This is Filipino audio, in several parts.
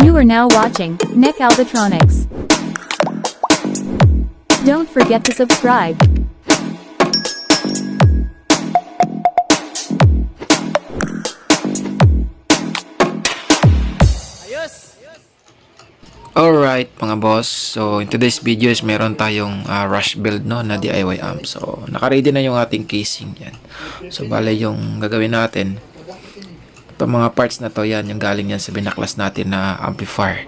You are now watching Nick Albatronics. Don't forget to subscribe. Ayos! Alright mga boss, so in today's video is meron tayong ah, rush build no na DIY amp. So naka-ready na yung ating casing yan. So bale yung gagawin natin, itong mga parts na to yan, yung galing yan sa binaklas natin na amplifier.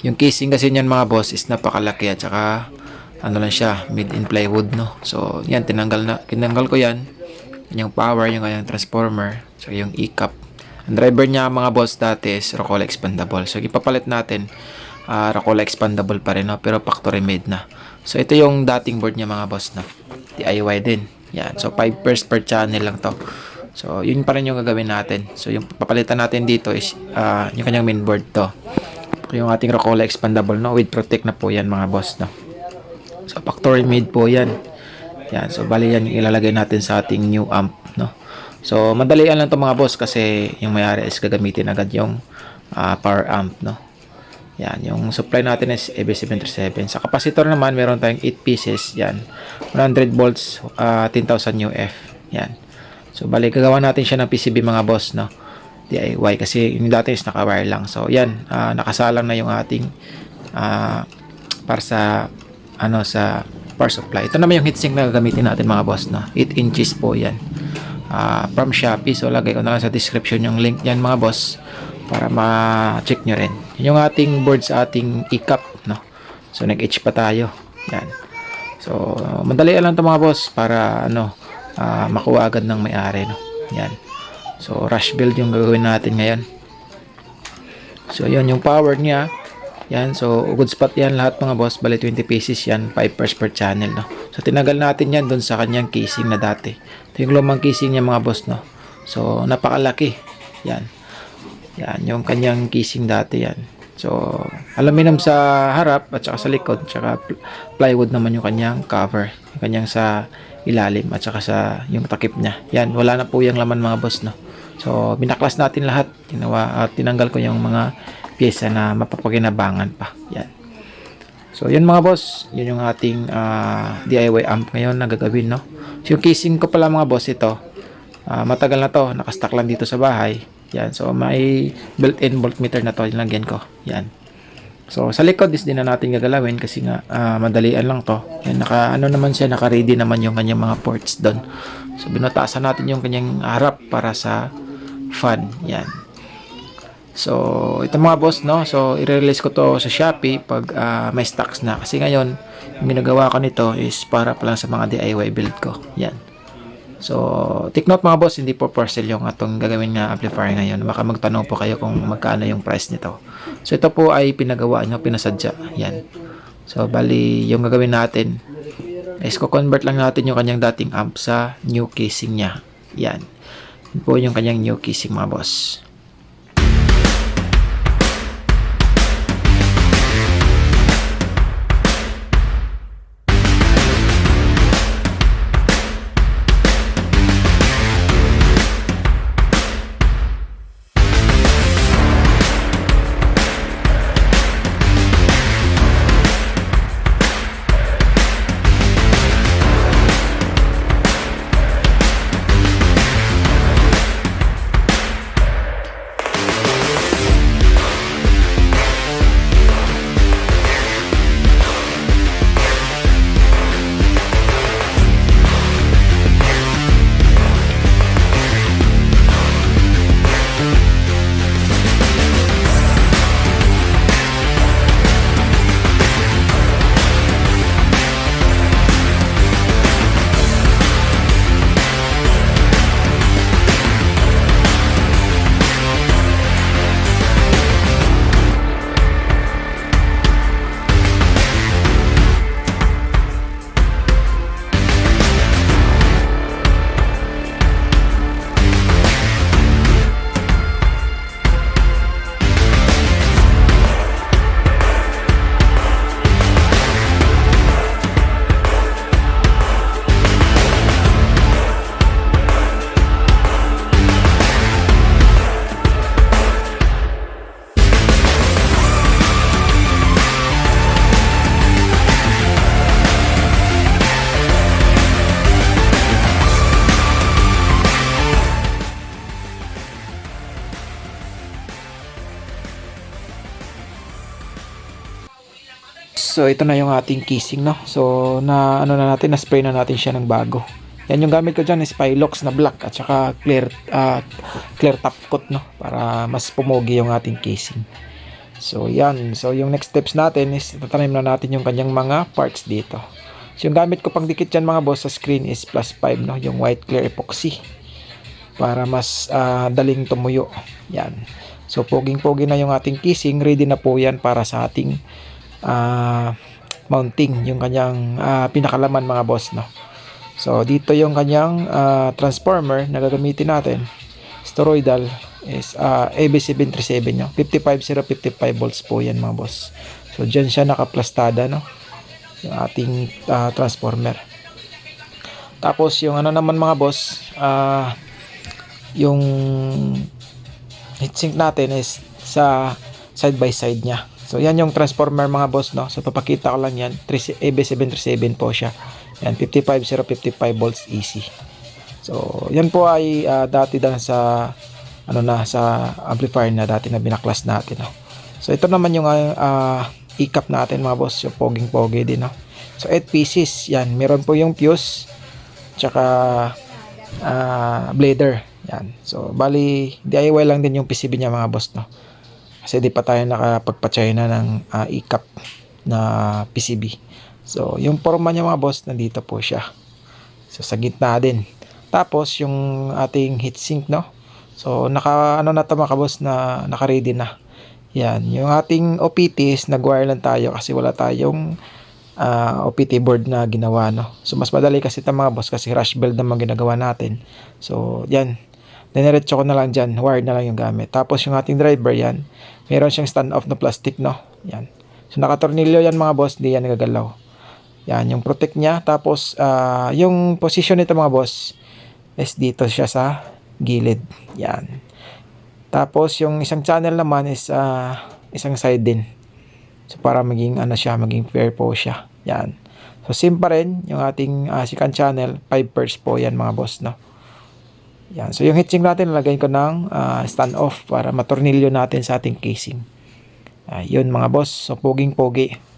Yung casing kasi niyan mga boss is napakalaki at saka ano lang siya, made in plywood no. So yan, tinanggal na, tinanggal ko. Yan Yung power, yung kanyang transformer, so yung e-cup. Ang driver niya mga boss dati is Rocola Expandable. So ipapalit natin uh, Rocola Expandable pa rin no? pero factory made na. So ito yung dating board niya mga boss na DIY din. Yan. So 5 pairs per channel lang to. So yun pa rin yung gagawin natin. So yung papalitan natin dito is uh, yung kanyang main board to. Yung ating Rocola Expandable no with protect na po yan mga boss no. So factory made po yan. Yan. So bali yan yung ilalagay natin sa ating new amp no. So madalian lang to mga boss kasi yung may-ari is gagamitin agad yung ah, power amp no. Yan, yung supply natin is AB737. Sa capacitor naman, meron tayong 8 pieces. Yan, 100 volts, ah, 10,000 UF. Yan. So, bali, gagawa natin siya ng PCB mga boss, no? DIY. Kasi yung dati is naka-wire lang. So, yan, ah, nakasalang na yung ating ah, para sa, ano, sa power supply. Ito naman yung heatsink na gagamitin natin mga boss, no? 8 inches po yan. Ah, from Shopee. So, lagay ko na lang sa description yung link yan mga boss para ma-check nyo rin. Yun Yung ating board sa ating e-cup, no? So, nag-etch pa tayo. Yan. So, madali lang to mga boss para, ano, ah, makuha agad ng may-ari, no? Yan. So, rush build yung gagawin natin ngayon. So, yun yung power niya. Yan. So, good spot yan lahat mga boss. Bali, 20 pieces yan. 5 pairs per channel, no? So, tinagal natin yan dun sa kanyang casing na dati. Ito yung lumang casing niya mga boss, no? So, napakalaki. Yan. Yan, yung kanyang casing dati yan. So, aluminum sa harap at saka sa likod, tsaka pl- plywood naman yung kanyang cover. Kanyang sa ilalim at saka sa yung takip niya. Yan, wala na po yung laman mga boss, no. So, binaklas natin lahat. Tinawa, at tinanggal ko yung mga pyesa na mapapaginabangan pa. Yan. So, yun mga boss, yun yung ating ah, DIY amp ngayon na gagawin, no. So, yung casing ko pala mga boss ito, ah, matagal na to, nakastock lang dito sa bahay. Yan, so may built-in voltmeter na to, nilagyan ko. Yan. So, sa likod is din na natin gagalawin kasi nga ah, madalian lang to. Yan, naka, ano naman siya, naka-ready naman yung kanyang mga ports doon. So, binutasan natin yung kanyang harap para sa fan. Yan. So, ito mga boss, no? So, i-release ko to sa Shopee pag ah, may stocks na. Kasi ngayon, yung ginagawa ko nito is para pa lang sa mga DIY build ko. Yan. So, take note mga boss, hindi po parcel yung atong gagawin nga amplifier ngayon. Baka magtanong po kayo kung magkano yung price nito. So, ito po ay pinagawa nyo, pinasadya. Yan. So, bali, yung gagawin natin is ko-convert lang natin yung kanyang dating amp sa new casing niya. Yan. Yan po yung kanyang new casing mga boss. So ito na yung ating casing, no? So, na ano na natin, na-spray na natin siya ng bago. Yan yung gamit ko dyan is Pilox na black at saka clear, ah, clear top coat, no? Para mas pumogi yung ating casing. So, yan. So, yung next steps natin is tatanim na natin yung kanyang mga parts dito. So, yung gamit ko pang dikit dyan mga boss sa screen is plus 5, no? Yung white clear epoxy. Para mas ah, daling tumuyo. Yan. So, poging-pogi na yung ating casing. Ready na po yan para sa ating ah, mounting. Yung kanyang ah, pinakalaman mga boss, no? So, dito yung kanyang ah, transformer na gagamitin natin. Steroidal is uh, AB737 nyo. 55055 volts po yan mga boss. So, dyan siya nakaplastada, no? Yung ating ah, transformer. Tapos, yung ano naman mga boss, ah, yung heatsink natin is sa side by side niya. So, yan yung transformer mga boss, no? So, papakita ko lang yan. 3 AB737 po siya. Yan, 55055 volts AC. So, yan po ay ah, dati dan sa ano na sa amplifier na dati na binaklas natin, no. So, ito naman yung ah, e-cap natin mga boss, yung poging-pogi din, no. So, 8 pieces. Yan, meron po yung fuse tsaka ah, blader. Yan. So, bali DIY lang din yung PCB niya mga boss, no. Kasi di pa tayo nakapagpa-China ng ah, e-cap na PCB. So, yung forma niya mga boss, nandito po siya. So, sa gitna din. Tapos, yung ating heatsink, no? So, naka, ano na to mga boss, na naka-ready na. Yan. Yung ating OPT is nag-wire lang tayo kasi wala tayong ah, OPT board na ginawa, no? So, mas madali kasi ito mga boss kasi rush build naman ginagawa natin. So, yan. Diniretso ko na lang dyan. Wired na lang yung gamit. Tapos, yung ating driver, yan. Meron siyang stand-off na plastic, no? Yan. So, nakatornilyo yan mga boss. Di yan nagagalaw. Yan, yung protect niya. Tapos, ah, yung position nito mga boss is dito siya sa gilid. Yan. Tapos, yung isang channel naman is ah, isang side din. So, para maging ano siya, maging fair po siya. Yan. So, same pa rin yung ating ah, second channel. 5 pairs po yan mga boss, no? Yan. So, yung heatsink natin, lagay ko ng ah, stand off para matornilyo natin sa ating casing. Ayun mga boss. So, poging-pogi.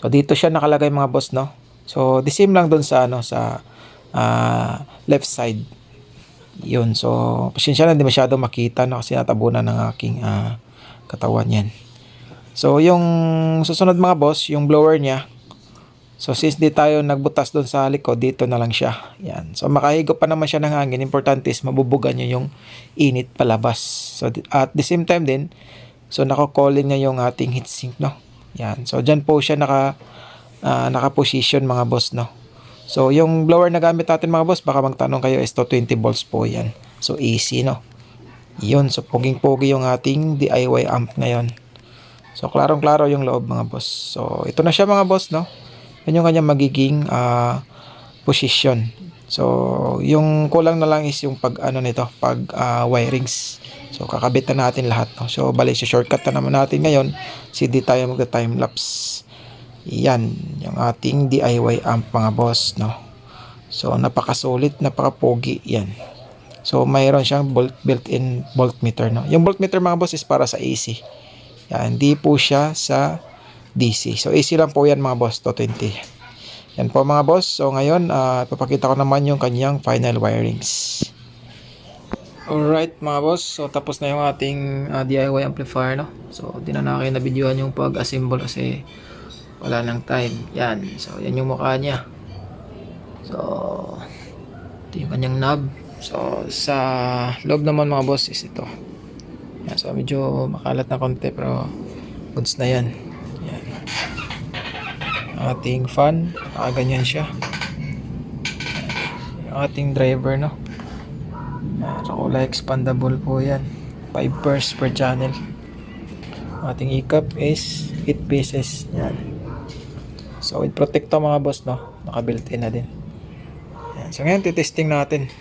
So dito siya nakalagay mga boss no. So the same lang doon sa ano sa ah, left side. Yun. So pasensya na hindi masyado makita no kasi natabunan ng aking ah, katawan yan. So yung susunod mga boss, yung blower niya. So since di tayo nagbutas doon sa likod, dito na lang siya. Yan. So makahigop pa naman siya ng hangin. Importante is mabubugan niya yung init palabas. So at the same time din, so nako-calling niya yung ating heatsink no. Yan. So, dyan po siya naka, ah, naka-position mga boss, no? So, yung blower na gamit natin mga boss, baka magtanong kayo is to 20 volts po yan. So, AC, no? Yun. So, poging-pogi yung ating DIY amp ngayon. So, klarong-klaro yung loob mga boss. So, ito na siya mga boss, no? Yan yung kanyang magiging ah, position. So, yung kulang na lang is yung pag ano nito, pag ah, wirings. So, kakabit na natin lahat. No? So, bali, si shortcut na naman natin ngayon. CD tayo magta-time lapse. Yan, yung ating DIY amp mga boss, no. So, napakasulit, napaka-pogi yan. So, mayroon siyang built-in voltmeter, no. Yung voltmeter mga boss is para sa AC. Yan, hindi po siya sa DC. So, AC lang po yan mga boss, 220. Yan po mga boss. So, ngayon, ah, papakita ko naman yung kanyang final wirings. Alright mga boss, so tapos na yung ating ah, DIY amplifier no. So di na nakin na videohan yung pag-assemble kasi wala nang time. Yan, so yan yung mukha niya. So ito yung kanyang knob. So sa loob naman mga boss is ito. Yan, so medyo makalat na konti pero goods na. Yan. Ating fan, nakaganyan siya. Yan. Yung ating driver no. So kulay expandable po yan. 5 pairs per channel. Ating e-cup is 8 pieces. Yan. So with protector mga boss no, naka-built in na din. Yan. So ngayon titesting natin.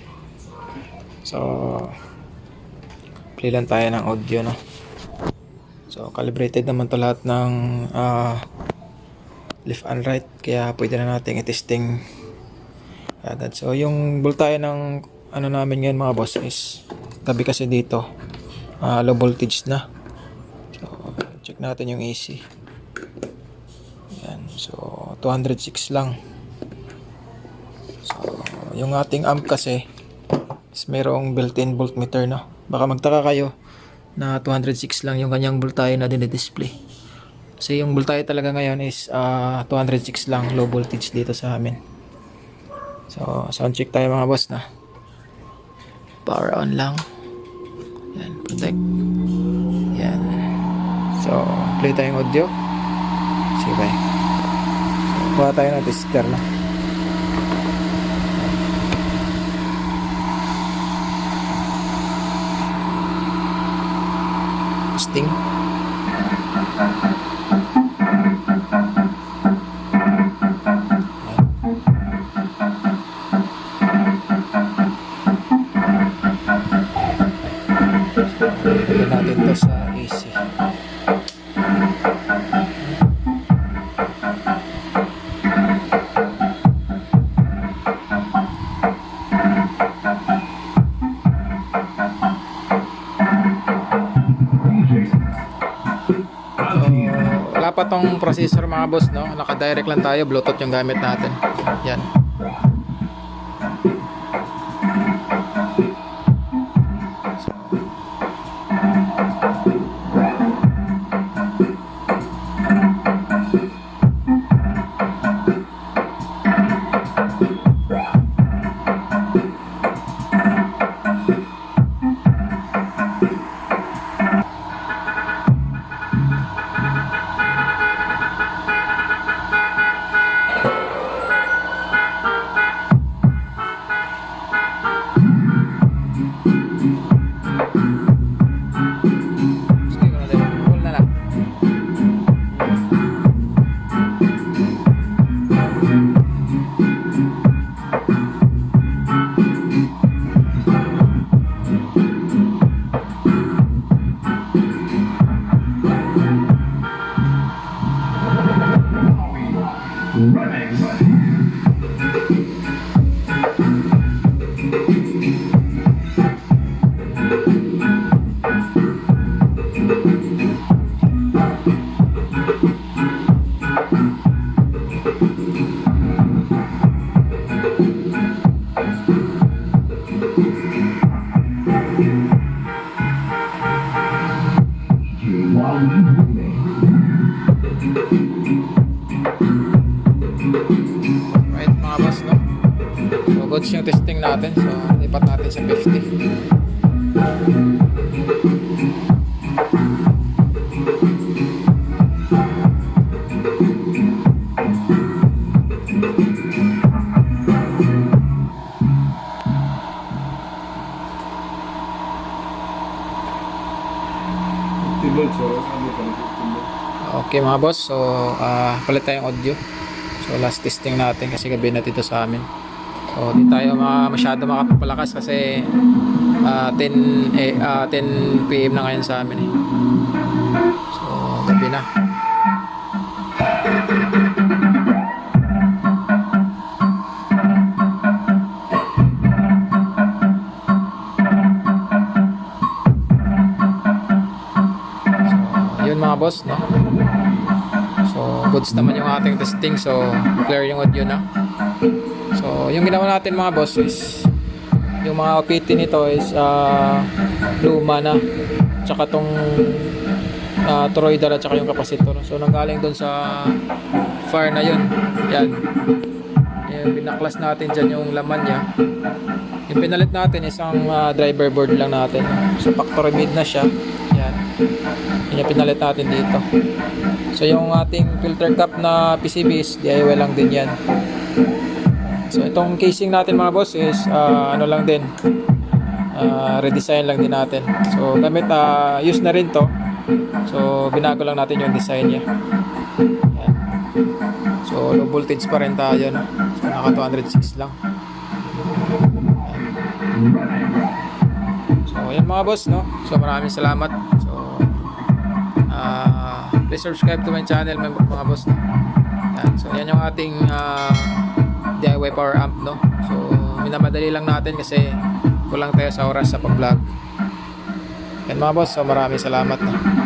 So play lang tayo ng audio no. So calibrated naman to lahat ng ah, left and right kaya pwede na natin i-testing agad. So yung voltahe ng ano namin ngayon mga boss is gabi kasi dito ah, low voltage na. So check natin yung AC. So, 206 lang. So, yung ating amp kasi is merong built-in voltmeter no. Baka magtaka kayo na 206 lang yung kanyang voltahe na dinidisplay. Kasi yung voltahe talaga ngayon is ah, 206 lang low voltage dito sa amin. So, sound check tayo mga boss na. Power on lang. Yan, protect. Yan. So, play tayong audio. Sige, bye. So, kuha tayo ng tester na. Testing. Pili natin to sa AC. Wala pa tong processor mga boss, no? Naka-direct lang tayo, Bluetooth yung gamit natin. Yan. Okay mga boss, so ah palit tayong audio. So last testing natin kasi gabi na dito sa amin. So di tayo ma masyado makapalakas kasi ah 10 eh, ah, 10 PM na ngayon sa amin eh. So gabi na. Yun mga boss no. Goods naman yung ating testing. So, clear yung audio na. So, yung ginawa natin mga boss is yung mga OPT nito is ah, luma na. Tsaka tong uh, toroidal at tsaka yung capacitor. So, nanggaling dun sa fire na yun. Yan. Yung binaklas natin dyan yung laman niya. Yung pinalit natin isang ah, driver board lang natin. So, factory made na siya. Yan. Yun yung pinalit natin dito. So yung ating filter cap na PCB is DIY lang din yan. So itong casing natin mga boss is ah, ano lang din. ah, redesign lang din natin. So gamit ah, use na rin to. So binago lang natin yung design niya. Yan. So low voltage pa rin tayo no. So naka 206 lang. So yan mga boss no. So maraming salamat. Please subscribe to my channel mga, boss no? yan. so yan yung ating ah, DIY power amp no so minamadali lang natin kasi kulang tayo sa oras sa pag vlog yan mga boss so maraming salamat no?